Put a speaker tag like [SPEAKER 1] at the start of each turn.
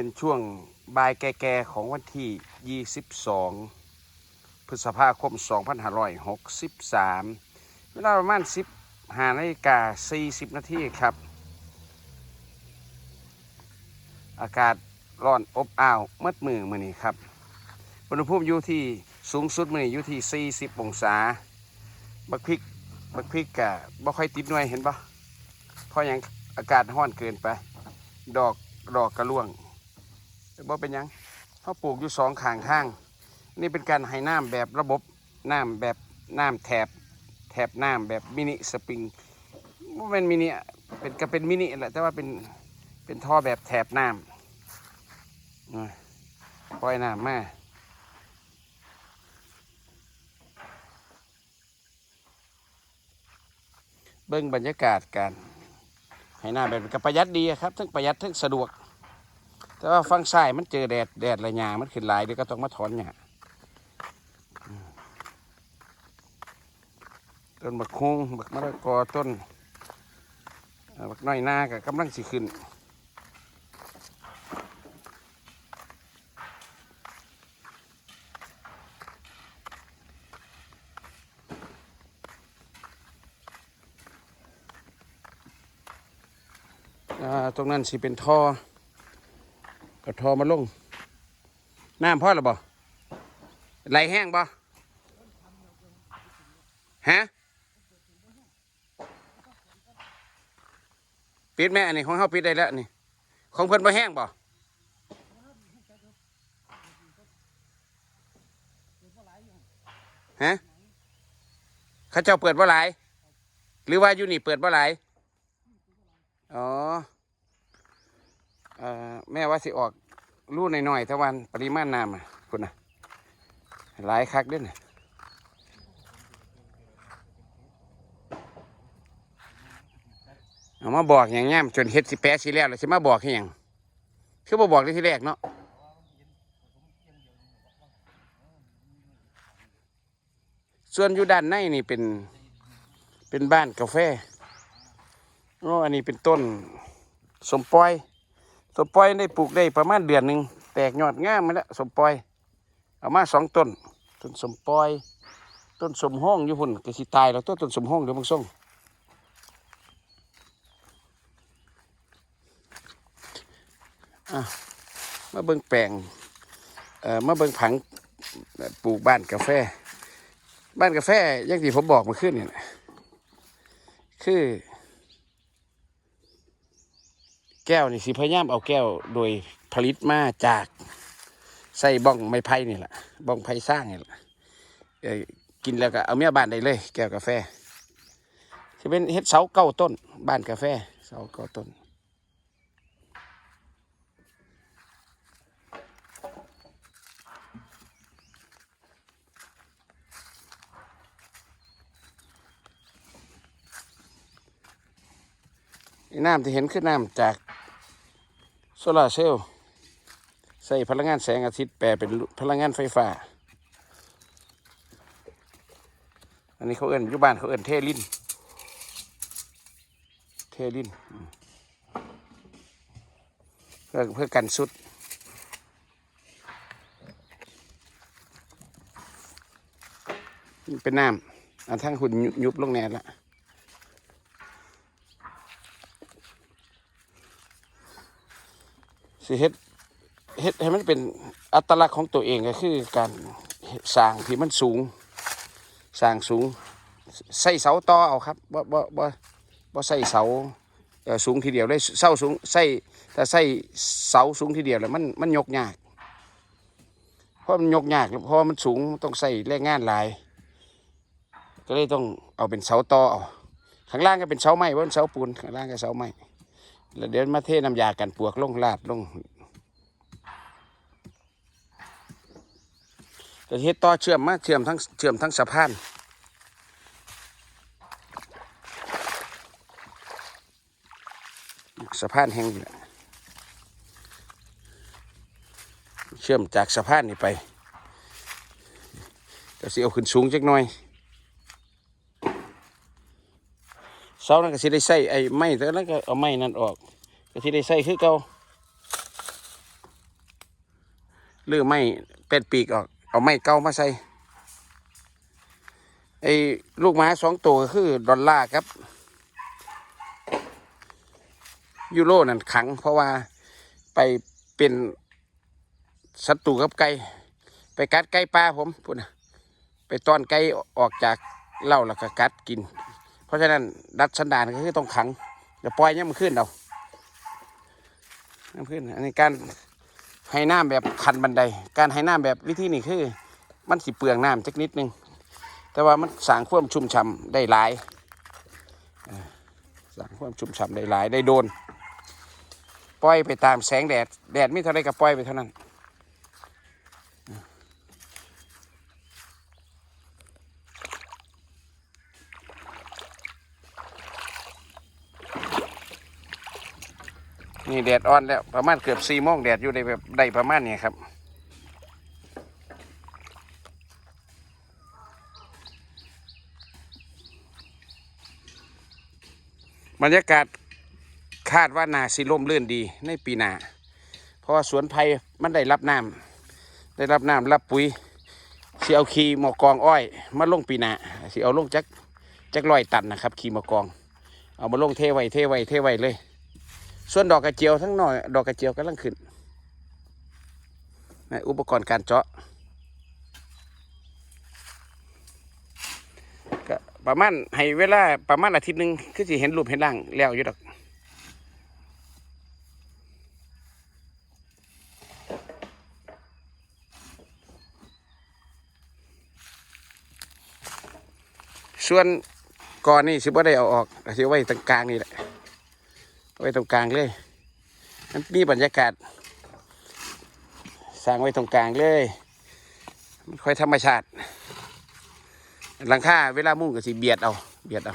[SPEAKER 1] เป็นช่วงบ่ายแก่ๆของวันที่ 22 พฤษภาคม 2563 เวลาประมาณ 15นาฬิกา 40 นาทีครับ อากาศร้อนอบอ้าวมืดมือมือนี้ครับอุณหภูมิอยู่ที่สูงสุดมือนี้อยู่ที่ 40 องศา บักพริก บักพริกกะบ่ค่อยติดหน่วยเห็นปะเพราะยังอากาศร้อนเกินไป ดอกดอกกระล่วง บ่เป็นยังเขาปลูกอยู่สองข้างทาง นี่เป็นการให้น้ำแบบระบบน้ำแบบน้ำแถบแถบน้ำแบบมินิสปริงบ่เป็นมินิเป็นก็เป็นมินิแหละแต่ว่าเป็นเป็นท่อแบบแถบน้ำปล่อยน้ำมาเบิ้งบรรยากาศกันให้หน้าแบบกับประหยัดดีครับ ทั้งประหยัดทั้งสะดวก แต่ว่าฟังซ้ายมันเจอแดดแดดระยามันขึ้นหลายเดี๋ยวก็ต้องมาถอนเนี่ยต้นบักฮงบักมะละกอต้นบักน้อยนาก็กำลังสิขึ้นตรงนั้นสิเป็นท่อ ก็ทอมาลง น้ำพอหรือบ่ไหลแห้งบ่ฮะปิดแม่อันนี้ของเขาปิดได้แล้วนี่ ของเพิ่นบ่แห้งบ่ฮะเขาเจ้าเปิดบ่หลาย หรือว่าอยู่นี่เปิดบ่หลายอ๋อ แม่ว่าสิออกรูหน่อยๆแต่วันปริมาณน้ำอะคุณนะหลายคักด้วยนะเอามาบอกอย่างเงี้ยจนเฮ็ดสิแปะสิแล้วเลยสิมาบอกให้ยังคือบ่บอกได้ที่แรกเนาะส่วนอยู่ด้านในนี่เป็นเป็นบ้านกาแฟโอ้อันนี้เป็นต้นสมปอย สมปอยได้ปลูกได้ประมาณเดือนหนึ่งแตกยอดง่ามมาแล้วสมปอย เอามาสองต้นต้นสมปอย ต้นสมห้องอยู่พุ่นก็สิตายแล้วต้นต้นสมห้องเดี๋ยวมึงส่งอะมาเบิ่งแปลงเอ่อมาเบิ่งผังปลูกบ้านกาแฟ บ้านกาแฟอย่างที่ผมบอกมาขึ้นเนี่ยคือ แก้วนี่สิพยายามเอาแก้วโดยผลิตมาจากใส่บ้องไม้ไผ่นี่แหละบ้องไผ่สร้างนี่แหละกินแล้วก็เอาเมียบ้านได้เลย แก้วกาแฟจะเป็นเฮ็ดเสาเก้าต้น บ้านกาแฟเสาเก้าต้นน้ำที่เห็นคือน้ำจาก โซลาร์เซลล์ใส่พลังงานแสงอาทิตย์แปลเป็นพลังงานไฟฟ้า อันนี้เขาเอิ้นยู่บ้านเขาเอิ้นเทลิน เทลินเพื่อเพื่อกันสุด เป็นน้ำอันทั้งหุ่นยุบยุบลงแน่ละ สิเฮ็ดเฮ็ดให้มันเป็นอัตลักษณ์ของตัวเองก็คือการสร้างที่มันสูงสร้างสูงใส่เสาต่อเอาครับบ่บ่บ่บ่ใส่เสาเอ่อสูงทีเดียวเลยเสาสูงใส่แต่ใส่เสาสูงทีเดียวแล้วมันมันยกยากเพราะมันยกยากเพราะมันสูงต้องใส่แรงงานหลาย ก็เลยต้องเอาเป็นเสาต่อเอาข้างล่างก็เป็นเสาไม้บนเสาปูนข้างล่างก็เสาไม้ แล้วเดี๋ยวมาเทน้ำยากันปวกลงลาดลงจะเฮ็ดต่อเชื่อมมาเชื่อมทั้งเชื่อมทั้งสะพานสะพานแห่งนี้เชื่อมจากสะพานนี่ไปก็สิเอาขึ้นสูงจักหน่อย เสานั้นก็สิได้ใส่ไอ้ไม้แต่นั้นก็เอาไม้นั่นออก ก็ที่ได้ใส่คือเก่าหรือไม่เป็ดปีกออก เอาไม้เก่ามาใส่ไอ้ลูกหมาสองตัวก็คือดอลลาร์ครับ ยูโรนั่นขัง เพราะว่าไปเป็นศัตรูกับไก่ไปกัดไก่ป่าผมพูดนะไปต้อนไก่ออกจากเล้าแล้วก็กัดกิน เพราะฉะนั้นดัดสันดานก็คือต้องขังอย่าปล่อยเนี่ยมันขึ้นเอาน้ำขึ้น อันนี้การให้น้ำแบบคันบันได การให้น้ำแบบวิธีนี้คือ มันสิเปลืองน้ำจักนิดนึง แต่ว่ามันสางความชุ่มฉ่ำได้หลายสางความชุ่มฉ่ำได้หลายได้โดน ปล่อยไปตามแสงแดด แดดไม่เท่าไรก็ปล่อยไปเท่านั้น นี่แดดอ่อนแล้วประมาณเกือบสี่โมงแดดอยู่ในแบบได้ประมาณนี้ครับบรรยากาศคาดว่านาสิล่มลื่นดีในปีหน้าเพราะว่าสวนไผ่มันได้รับน้ำได้รับน้ำรับปุ๋ยสิเอาขีหมอกองอ้อยมาลงปีหน้าสิเอาลงจักจักร้อยตันนะครับ ขีหมอกอง เอามาลงเทไว้เทไว้เทไว้เลย ส่วนดอกกระเจียวทั้งหน่อย ดอกกระเจียวกำลังขึ้นในอุปกรณ์การเจาะก็ประมาณให้เวลาประมาณอาทิตย์หนึ่งคือสิเห็นรูปเห็นร่างแล้วอยู่ดอกส่วนก่อนนี่สิบ่ได้เอาออกสิเอาไว้ตรงกลางนี่แหละ ไว้ตรงกลางเลยมันมีบรรยากาศสร้างไว้ตรงกลางเลยมันค่อยธรรมชาติหลังคาเวลามุ่งกับสีเบียดเอา เบียดเอา